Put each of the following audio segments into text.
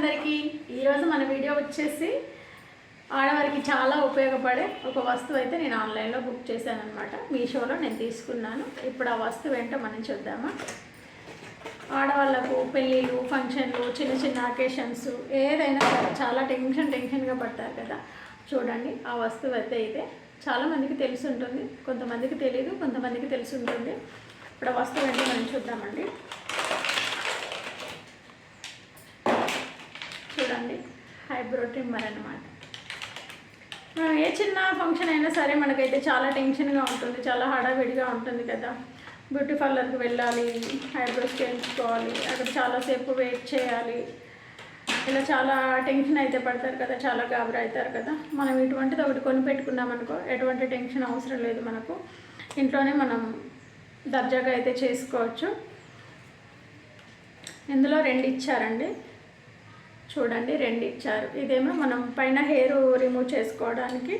ఈరోజు మన వీడియో వచ్చేసి ఆడవారికి చాలా ఉపయోగపడే ఒక వస్తువు అయితే నేను ఆన్లైన్లో బుక్ చేశాను అనమాట మీషోలో నేను తీసుకున్నాను. ఇప్పుడు ఆ వస్తువు ఏంటో మనం చూద్దామా? ఆడవాళ్ళకు పెళ్ళిళ్ళు ఫంక్షన్లు చిన్న చిన్న అకేషన్స్ ఏదైనా చాలా టెన్షన్ టెన్షన్గా పడతారు కదా. చూడండి ఆ వస్తువు అయితే అయితే చాలామందికి తెలిసి ఉంటుంది కొంతమందికి తెలియదు కొంతమందికి తెలిసి ఉంటుంది. ఇప్పుడు ఆ వస్తువు ఏంటో మనం చూద్దామండి. అండి. హైబ్రో ట్రిమ్మర్ అనమాట మనం ఏ చిన్న ఫంక్షన్ అయినా సరే మనకైతే చాలా టెన్షన్గా ఉంటుంది చాలా హడావిడిగా ఉంటుంది కదా. బ్యూటీ పార్లర్కి వెళ్ళాలి ఐబ్రోస్ చేయించుకోవాలి అక్కడ చాలాసేపు వెయిట్ చేయాలి. ఇలా చాలా టెన్షన్ అయితే పడతారు కదా చాలా గాబరా అవుతారు కదా. మనం ఇటువంటిది ఒకటి కొని పెట్టుకున్నాం అనుకో ఎటువంటి టెన్షన్ అవసరం లేదు మనకు. ఇంట్లోనే మనం దర్జాగా అయితే చేసుకోవచ్చు. ఇందులో రెండు ఇచ్చారండి. చూడండి రెండు ఇచ్చారు. ఇదేమో మనం పైన హెయిర్ రిమూవ్ చేసుకోవడానికి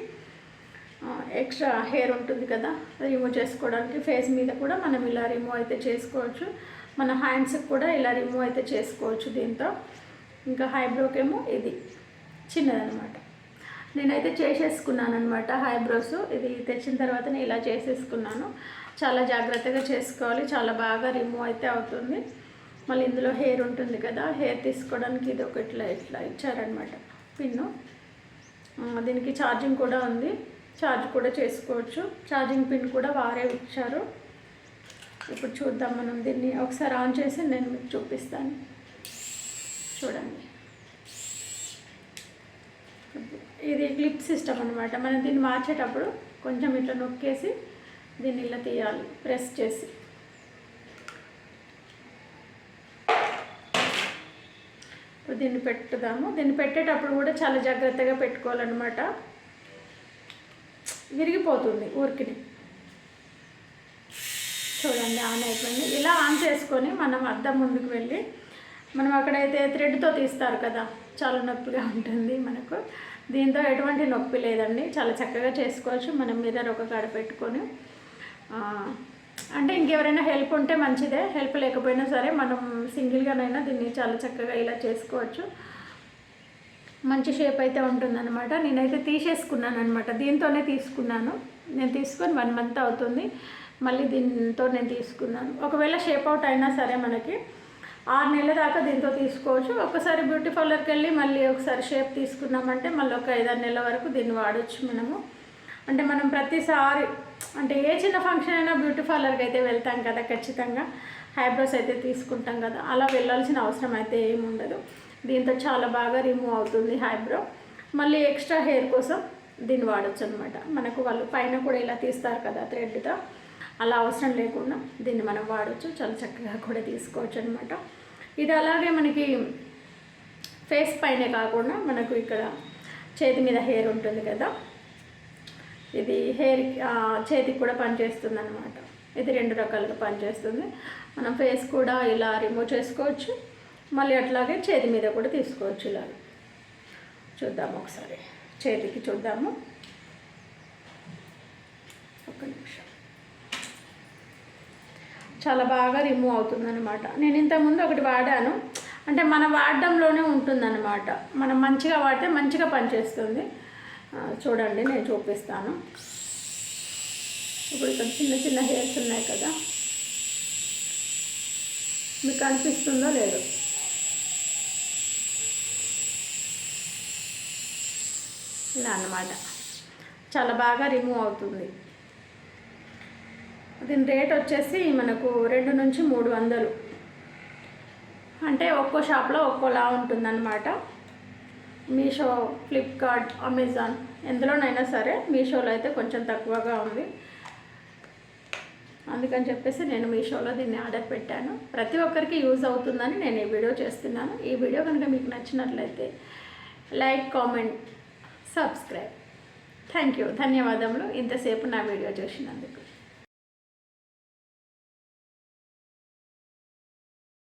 ఎక్స్ట్రా హెయిర్ ఉంటుంది కదా రిమూవ్ చేసుకోవడానికి ఫేస్ మీద కూడా మనం ఇలా రిమూవ్ అయితే చేసుకోవచ్చు. మన హ్యాండ్స్కి కూడా ఇలా రిమూవ్ అయితే చేసుకోవచ్చు దీంతో. ఇంకా హైబ్రోకేమో ఇది చిన్నదనమాట నేనైతే చేసేసుకున్నాను అనమాట హైబ్రోస్ ఇది తెచ్చిన తర్వాత నేను ఇలా చేసేసుకున్నాను. చాలా జాగ్రత్తగా చేసుకోవాలి చాలా బాగా రిమూవ్ అయితే అవుతుంది. మళ్ళీ ఇందులో హెయిర్ ఉంటుంది కదా హెయిర్ తీసుకోవడానికి ఇది ఒక ఇట్లా ఇట్లా ఇచ్చారనమాట పిన్ను దీనికి ఛార్జింగ్ కూడా ఉంది. ఛార్జ్ కూడా చేసుకోవచ్చు. ఛార్జింగ్ పిన్ కూడా వారే ఇచ్చారు. ఇప్పుడు చూద్దాం మనం దీన్ని. ఒకసారి ఆన్ చేసి నేను మీకు చూపిస్తాను. చూడండి. ఇది క్లిప్ సిస్టమ్ అనమాట మనం దీన్ని మార్చేటప్పుడు కొంచెం ఇట్లా నొక్కేసి దీన్ని ఇలా తీయాలి. ప్రెస్ చేసి. ఇప్పుడు దీన్ని పెట్టుదాము. దీన్ని పెట్టేటప్పుడు కూడా చాలా జాగ్రత్తగా పెట్టుకోవాలన్నమాట. విరిగిపోతుంది ఊరికిని. చూడండి ఆన్ అయిపోయింది. ఇలా ఆన్ చేసుకొని మనం అద్దం ముందుకు వెళ్ళి మనం అక్కడైతే థ్రెడ్తో తీస్తారు కదా చాలా నొప్పిగా ఉంటుంది మనకు. దీంతో ఎటువంటి నొప్పి లేదండి. చాలా చక్కగా చేసుకోవచ్చు. మనం మిర్రర్ ఒక కాడ పెట్టుకొని అంటే ఇంకెవరైనా హెల్ప్ ఉంటే మంచిదే. హెల్ప్ లేకపోయినా సరే మనం సింగిల్గానైనా దీన్ని చాలా చక్కగా ఇలా చేసుకోవచ్చు. మంచి షేప్ అయితే ఉంటుందన్నమాట. నేనైతే తీసేసుకున్నాను అనమాట దీంతోనే తీసుకున్నాను. నేను తీసుకొని వన్ మంత్ అవుతుంది. మళ్ళీ దీంతో నేను తీసుకున్నాను. ఒకవేళ షేప్ అవుట్ అయినా సరే మనకి ఆరు నెలల దాకా దీంతో తీసుకోవచ్చు. ఒకసారి బ్యూటీ పార్లర్కి వెళ్ళి మళ్ళీ ఒకసారి షేప్ తీసుకున్నామంటే మళ్ళీ ఒక ఐదారు నెలల వరకు దీన్ని వాడచ్చు మనము. అంటే మనం ప్రతిసారి అంటే ఏ చిన్న ఫంక్షన్ అయినా బ్యూటీ పార్లర్కి అయితే వెళ్తాం కదా ఖచ్చితంగా. హైబ్రోస్ అయితే తీసుకుంటాం కదా. అలా వెళ్ళాల్సిన అవసరం అయితే ఏముండదు దీంతో చాలా బాగా రిమూవ్ అవుతుంది హైబ్రో మళ్ళీ ఎక్స్ట్రా హెయిర్ కోసం దీన్ని వాడచ్చు అనమాట మనకు వాళ్ళు పైన కూడా ఇలా తీస్తారు కదా థ్రెడ్తో అలా అవసరం లేకుండా దీన్ని మనం వాడచ్చు. చాలా చక్కగా కూడా తీసుకోవచ్చు అనమాట ఇది అలాగే మనకి ఫేస్ పైనే కాకుండా మనకు ఇక్కడ చేతి మీద హెయిర్ ఉంటుంది కదా. ఇది హెయిర్ చేతికి కూడా పనిచేస్తుంది అనమాట ఇది రెండు రకాలుగా పనిచేస్తుంది. మనం ఫేస్ కూడా ఇలా రిమూవ్ చేసుకోవచ్చు. మళ్ళీ అట్లాగే చేతి మీద కూడా తీసుకోవచ్చు ఇలా. చూద్దాము ఒకసారి. చేతికి చూద్దాము. ఒక్క నిమిషం. చాలా బాగా రిమూవ్ అవుతుందన్నమాట. నేను ఇంతకుముందు ఒకటి వాడాను. అంటే మన వాడడంలోనే ఉంటుందన్నమాట. మనం మంచిగా వాడితే మంచిగా పనిచేస్తుంది. చూడండి నేను చూపిస్తాను. ఇప్పుడు ఇక్కడ చిన్న చిన్న హెయిర్స్ ఉన్నాయి కదా. మీకు అనిపిస్తుందో లేదో? ఇలా అన్నమాట. చాలా బాగా రిమూవ్ అవుతుంది. దీని రేట్ వచ్చేసి మనకు రెండు నుంచి మూడు వందలు. అంటే ఒక్కో షాప్లో ఒక్కోలా ఉంటుందన్నమాట. మీషో ఫ్లిప్కార్ట్ అమెజాన్ ఎందులోనైనా సరే మీషోలో అయితే కొంచెం తక్కువగా ఉంది. అందుకని చెప్పేసి నేను మీషోలో దీన్ని ఆర్డర్ పెట్టాను. ప్రతి ఒక్కరికి యూజ్ అవుతుందని నేను ఈ వీడియో చేస్తున్నాను. ఈ వీడియో కనుక మీకు నచ్చినట్లయితే like comment subscribe. Thank you. ధన్యవాదములు. ఇంతసేపు నా వీడియో చూసినందుకు.